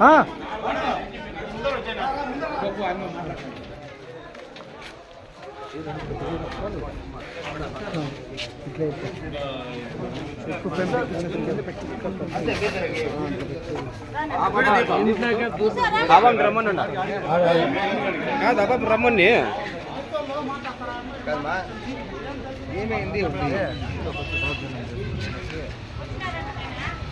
ఆ. ఇట్లా అయితే. ఎక్కువ ఫ్రేమ్ బాబాని రమ్మని కాదు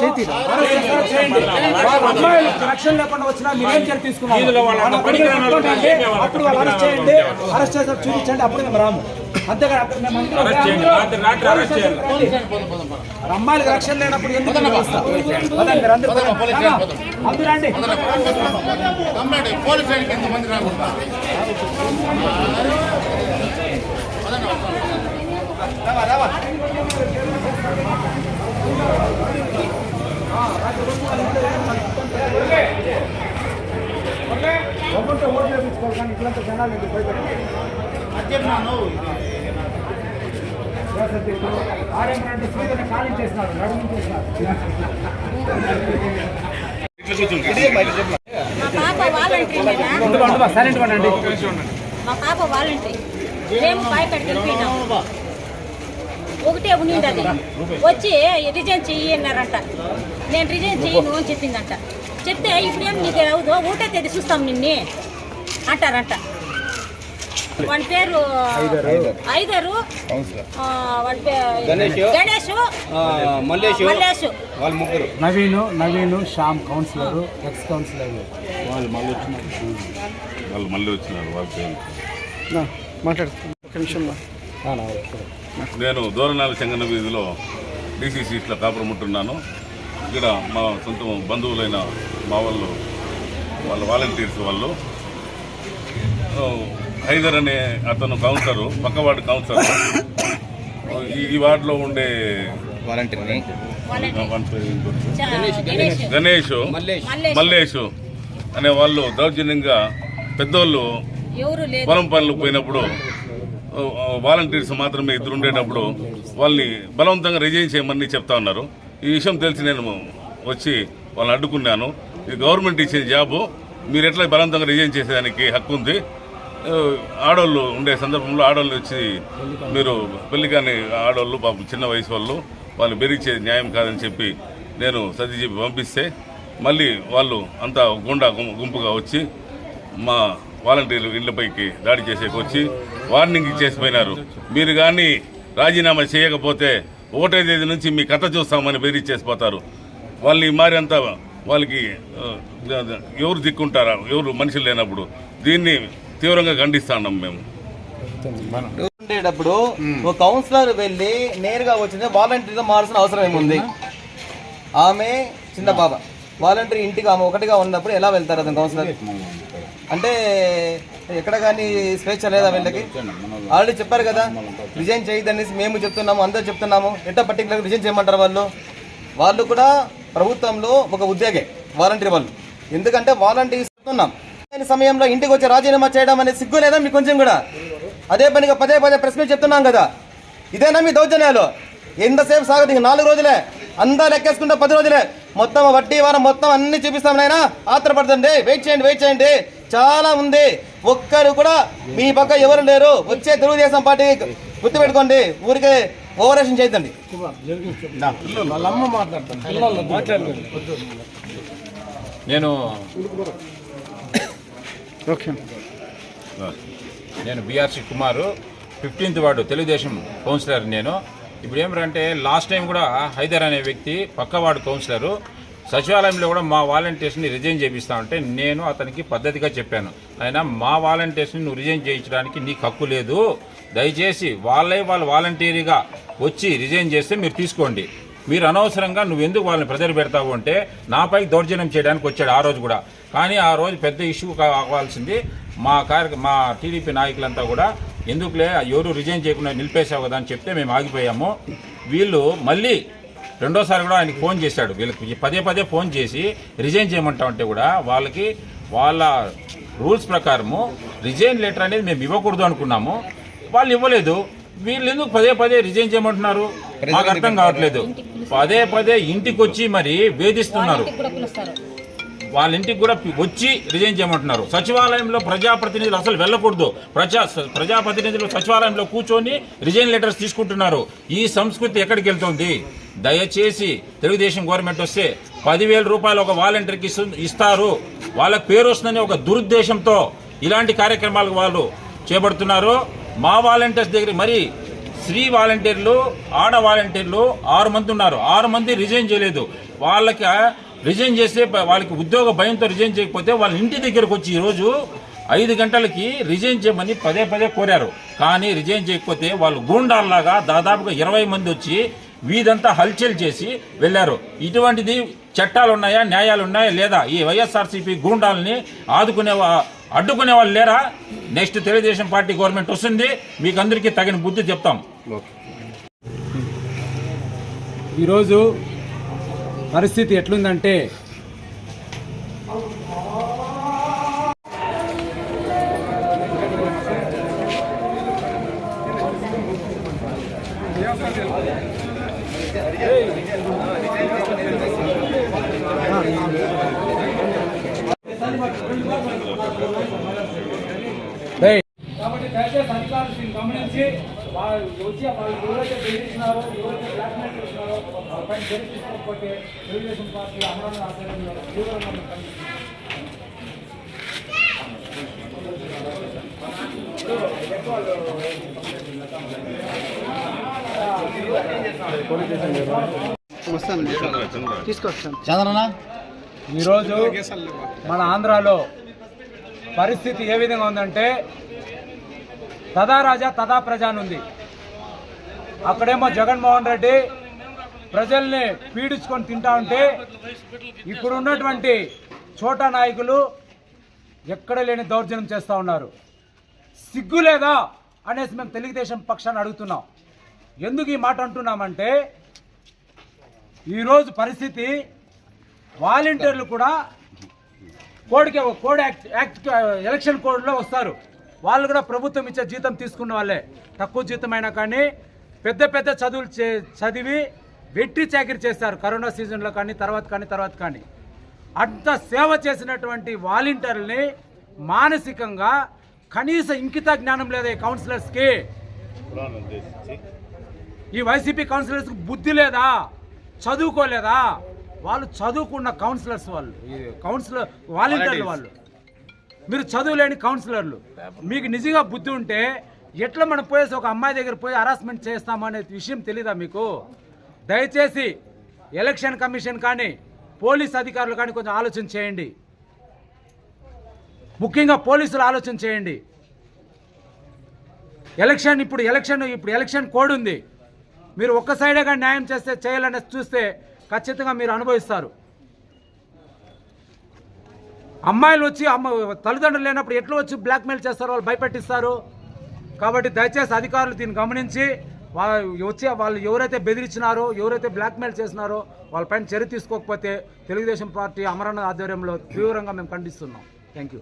ఏమైంది అమ్మాయిలు రక్షణ లేకుండా వచ్చినా మీరేం చర్య తీసుకున్నారు అప్పుడు వాళ్ళు అరెస్ట్ చేయండి. అరెస్ట్ చేసి చూపించండి అప్పుడు మేము రాము. అంతేగాని అప్పుడు మేము అమ్మాయిలకు రక్షణ లేనప్పుడు ఎందుకు అందరూ రండి. పోలీస్ ఎంతమంది రాకుండా ఒక్కొక్కటి ఓట్లు వేయించుకోవాలి కానీ ఇట్లంతా జనాలు ఎందుకు బయట ఖాళీ చేసినారు నడుము చేసినారు మా పాప వాలంటీర్. మా పాప వాలంటీర్ మేము భయపెట్టి వెళ్ళిపోయినాము ఒకటే ఉండింది వచ్చి రిజైన్ చెయ్యి అన్నారంట నేను రిజైన్ చెయ్యను అని చెప్పిందంట. చెప్తే ఇప్పుడేం నీకు అవుదో ఒకటే తేదీ చూస్తాం నిన్నే అంటారంట. వాని పేరు ఐదరు పేరు గణేష్. మల్లేషు. మల్లేష్. వాళ్ళ ముగ్గురు. Naveen Naveen Shyam councillor ex councillor వాళ్ళు మళ్ళీ వచ్చినారు. వాళ్ళు మళ్ళీ వచ్చినారు వాళ్ళ పేరు. మాట్లాడు. ఒక నిమిషం నేను దూరనాల చెంగన వీధిలో డీసీ సీట్లో కాపురం ఉంటున్నాను. ఇక్కడ మా సొంత బంధువులైన మా వాళ్ళు వాళ్ళ వాలంటీర్స్ వాళ్ళు. హైదర్ అనే అతను కౌన్సిలరు పక్కవాడు కౌన్సిలర్ ఈ ఈ వార్డులో ఉండే వాలంటీర్ని. గణేష్ గణేష్ మల్లేష్. అనే వాళ్ళు దౌర్జన్యంగా పెద్దోళ్ళు పొలం పనులు పోయినప్పుడు వాలంటీర్స్ మాత్రమే ఇద్దరు ఉండేటప్పుడు వాళ్ళని బలవంతంగా రిజైన్ చేయమని చెప్తా ఉన్నారు. ఈ విషయం తెలిసి నేను వచ్చి వాళ్ళని అడ్డుకున్నాను. ఇది గవర్నమెంట్ ఇచ్చిన జాబు మీరు ఎట్లా బలవంతంగా రిజైన్ చేసేదానికి హక్కు ఉంది? ఆడవాళ్ళు ఉండే సందర్భంలో ఆడవాళ్ళు వచ్చి మీరు పెళ్ళి కాని ఆడవాళ్ళు పాపం చిన్న వయసు వాళ్ళు వాళ్ళు బెదిరించే న్యాయం కాదని చెప్పి నేను సర్ది చెప్పి పంపిస్తే మళ్ళీ వాళ్ళు అంతా గుండా గుంపుగా వచ్చి మా వాలంటీర్లు ఇళ్ళపైకి దాడి చేసేకి వచ్చి వార్నింగ్ ఇచ్చేసిపోయినారు. మీరు కానీ రాజీనామా చేయకపోతే ఒకటే తేదీ నుంచి మీ కథ చూస్తామని బెదిరించేసిపోతారు వాళ్ళని మారింత వాళ్ళకి ఎవరు దిక్కుంటారా? ఎవరు మనుషులు లేనప్పుడు దీన్ని తీవ్రంగా ఖండిస్తున్నాం మేము. ఉండేటప్పుడు ఒక కౌన్సిలర్ వెళ్ళి నేరుగా వచ్చింది వాలంటీర్గా మారాల్సిన అవసరం ఏముంది? ఆమె చిన్న పాప. వాలంటీర్ ఇంటికి ఆమె ఒకటిగా ఉన్నప్పుడు ఎలా వెళ్తారు అతను కౌన్సిలర్? అంటే ఎక్కడ కానీ స్వేచ్ఛ లేదా వీళ్ళకి? ఆల్రెడీ చెప్పారు కదా రిజైన్ చేయదనేసి మేము చెప్తున్నాము అందరూ చెప్తున్నాము. ఎట్లా పర్టికులర్గా రిజైన్ చేయమంటారు వాళ్ళు? వాళ్ళు కూడా ప్రభుత్వంలో ఒక ఉద్యోగే వాలంటీర్ వాళ్ళు. ఎందుకంటే వాలంటీర్స్ చెప్తున్నాం. సమయంలో ఇంటికి వచ్చి రాజీనామా చేయడం అనేది సిగ్గు లేదా మీకు కొంచెం కూడా? అదే పనిగా పదే పదే ప్రెస్ మీట్ చెప్తున్నాం కదా. ఇదేనా మీ దౌర్జన్యాలు? ఎంతసేపు సాగదు ఇంక నాలుగు రోజులే. అంతా లెక్కేసుకుంటే పది రోజులే. మొత్తం వడ్డీ వారం మొత్తం అన్ని చూపిస్తాం నాయన. ఆత్రపడుతుంది వెయిట్ చేయండి వెయిట్ చేయండి. చాలా ఉంది. ఒక్కరు కూడా మీ పక్క ఎవరు లేరు. వచ్చే తెలుగుదేశం పార్టీ గుర్తుపెట్టుకోండి. ఊరికే ఓవరేషన్ చేయొద్దండి. నేను ఓకే. నేను బీఆర్సీ కుమారు ఫిఫ్టీన్త్ వార్డు తెలుగుదేశం కౌన్సిలర్ నేను. ఇప్పుడు ఏమిటంటే లాస్ట్ టైం కూడా హైదర్ అనే వ్యక్తి పక్క వార్డు కౌన్సిలరు. సచివాలయంలో కూడా మా వాలంటీర్స్ని రిజైన్ చేపిస్తామంటే నేను అతనికి పద్ధతిగా చెప్పాను. ఆయన మా వాలంటీర్స్ని నువ్వు రిజైన్ చేయించడానికి నీకు హక్కు లేదు. దయచేసి వాళ్ళే వాళ్ళు వాలంటీర్గా వచ్చి రిజైన్ చేస్తే మీరు తీసుకోండి. మీరు అనవసరంగా నువ్వు ఎందుకు వాళ్ళని ప్రెజర్ పెడతావు అంటే నాపై దౌర్జన్యం చేయడానికి వచ్చాడు ఆ రోజు కూడా. కానీ ఆ రోజు పెద్ద ఇష్యూ కావాల్సింది మా కార్య మా టీడీపీ నాయకులంతా కూడా ఎందుకులే ఎవరు రిజైన్ చేయకుండా నిలిపేశావు కదా అని చెప్తే మేము ఆగిపోయాము. వీళ్ళు మళ్ళీ రెండోసారి కూడా ఆయనకి ఫోన్ చేశాడు. వీళ్ళకి పదే పదే ఫోన్ చేసి రిజైన్ చేయమంటామంటే కూడా వాళ్ళకి వాళ్ళ రూల్స్ ప్రకారము రిజైన్ లెటర్ అనేది మేము ఇవ్వకూడదు అనుకున్నాము. వాళ్ళు ఇవ్వలేదు. వీళ్ళు ఎందుకు పదే పదే రిజైన్ చేయమంటున్నారు? మాకు అర్థం కావట్లేదు. పదే పదే ఇంటికి వచ్చి మరి వేధిస్తున్నారు. వాళ్ళ ఇంటికి కూడా వచ్చి రిజైన్ చేయమంటున్నారు. సచివాలయంలో ప్రజాప్రతినిధులు అసలు వెళ్ళకూడదు. ప్రజా ప్రజాప్రతినిధులు సచివాలయంలో కూర్చొని రిజైన్ లెటర్స్ తీసుకుంటున్నారు. ఈ సంస్కృతి ఎక్కడికి వెళ్తుంది? దయచేసి తెలుగుదేశం గవర్నమెంట్ వస్తే పదివేల రూపాయలు ఒక వాలంటీర్కి ఇస్తారు. వాళ్ళ పేరు వస్తుందని ఒక దురుద్దేశంతో ఇలాంటి కార్యక్రమాలకు వాళ్ళు చేపడుతున్నారు. మా వాలంటీర్స్ దగ్గర మరి స్త్రీ వాలంటీర్లు ఆడ వాలంటీర్లు ఆరు మంది ఉన్నారు. ఆరు మంది రిజైన్ చేయలేదు. వాళ్ళకి రిజైన్ చేస్తే వాళ్ళకి ఉద్యోగ భయంతో రిజైన్ చేయకపోతే వాళ్ళ ఇంటి దగ్గరకు వచ్చి ఈరోజు ఐదు గంటలకి రిజైన్ చేయమని పదే పదే కోరారు. కానీ రిజైన్ చేయకపోతే వాళ్ళు గూండాల్లాగా దాదాపుగా ఇరవై మంది వచ్చి వీధంతా హల్చల్ చేసి వెళ్ళారు. ఇటువంటిది చట్టాలు ఉన్నాయా న్యాయాలు ఉన్నాయా లేదా? ఈ వైఎస్ఆర్సీపీ గూండాలని ఆదుకునే అడ్డుకునే వాళ్ళు లేరా? నెక్స్ట్ తెలుగుదేశం పార్టీ గవర్నమెంట్ వస్తుంది. మీకు అందరికీ తగిన బుద్ధి చెప్తాం. ఈరోజు పరిస్థితి ఎట్లుందంటే డేయ్. కాబట్టి దయచేసి అధికారులు దీన్ని గమనించి వాళ్ళు వచ్చి వాళ్ళు ఎవరైతే బెదిరిస్తున్నారో ఎవరైతే బ్లాక్మెయిల్ చేస్తున్నారో వాళ్ళపైన చర్య తీసుకోకపోతే తెలుగుదేశం పార్టీ అమరావతి ఆధ్వర్యంలో తీవ్రంగా మేము ఈరోజు మన ఆంధ్రాలో పరిస్థితి ఏ విధంగా ఉందంటే తదా రాజా తదా ప్రజ అని ఉంది. అక్కడేమో జగన్మోహన్ రెడ్డి ప్రజల్ని పీడించుకొని తింటా ఉంటే ఇప్పుడున్నటువంటి చోట చోటా నాయకులు ఎక్కడ లేని దౌర్జన్యం చేస్తూ ఉన్నారు. సిగ్గు లేదా అనేసి మేము తెలుగుదేశం పక్షాన్ని అడుగుతున్నాం. ఎందుకు ఈ మాట అంటున్నామంటే ఈరోజు పరిస్థితి వాలంటీర్లు కూడా కోడ్కి కోడ్ యాక్ట్ యాక్ట్ ఎలక్షన్ కోడ్లో వస్తారు. వాళ్ళు కూడా ప్రభుత్వం ఇచ్చే జీతం తీసుకున్న వాళ్ళే. తక్కువ జీతం అయినా కానీ పెద్ద పెద్ద చదువులు చే చదివి వెట్టి చాకిరి చేస్తారు. కరోనా సీజన్లో కానీ తర్వాత కానీ తర్వాత కానీ. అంత సేవ చేసినటువంటి వాలంటీర్ని మానసికంగా కనీస ఇంకిత జ్ఞానం లేదా ఈ కౌన్సిలర్స్కి? ఈ వైసీపీ కౌన్సిలర్స్కి బుద్ధి లేదా? చదువుకోలేదా? వాళ్ళు చదువుకున్న కౌన్సిలర్స్ వాళ్ళు. ఈ కౌన్సిలర్ వాలంటీర్లు వాళ్ళు. మీరు చదువులేని కౌన్సిలర్లు. మీకు నిజంగా బుద్ధి ఉంటే ఎట్లా మనం పోయేసి ఒక అమ్మాయి దగ్గర పోయి హరాస్మెంట్ చేస్తామనే విషయం తెలీదా మీకు? దయచేసి ఎలక్షన్ కమిషన్ కానీ పోలీస్ అధికారులు కానీ కొంచెం ఆలోచన చేయండి. ముఖ్యంగా పోలీసులు ఆలోచన చేయండి. ఎలక్షన్ ఇప్పుడు ఎలక్షన్ ఇప్పుడు ఎలక్షన్ కోడ్ ఉంది. మీరు ఒక్క సైడేగా న్యాయం చేస్తే చేయాలని చూస్తే ఖచ్చితంగా మీరు అనుభవిస్తారు. అమ్మాయిలు వచ్చి అమ్మ తల్లిదండ్రులు లేనప్పుడు ఎట్లా వచ్చి బ్లాక్మెయిల్ చేస్తారు వాళ్ళు భయపెట్టిస్తారు. కాబట్టి దయచేసి అధికారులు దీన్ని గమనించి వాళ్ళు వచ్చి వాళ్ళు ఎవరైతే బెదిరించినారో ఎవరైతే బ్లాక్మెయిల్ చేసినారో వాళ్ళపైన చర్య తీసుకోకపోతే తెలుగుదేశం పార్టీ అమరణ ఆధ్వర్యంలో తీవ్రంగా మేము ఖండిస్తున్నాం. Thank you